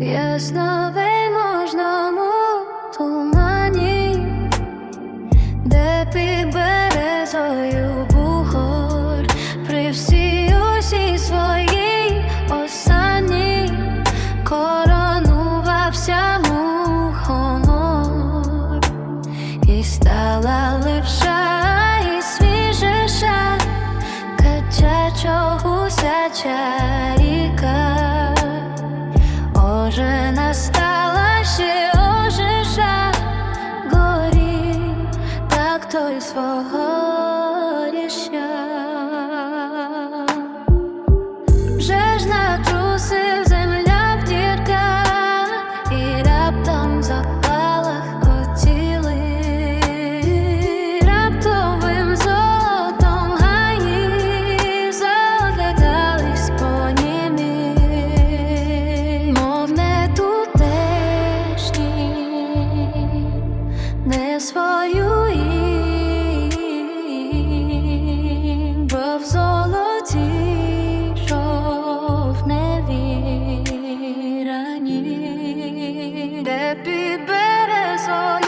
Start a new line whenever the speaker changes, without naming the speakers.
Ясно вельможному тумані, де під березою. плача ріка, настала ще ожежа горі, так той свого. не свою ім, бо в золоті шов не вірані, де під березою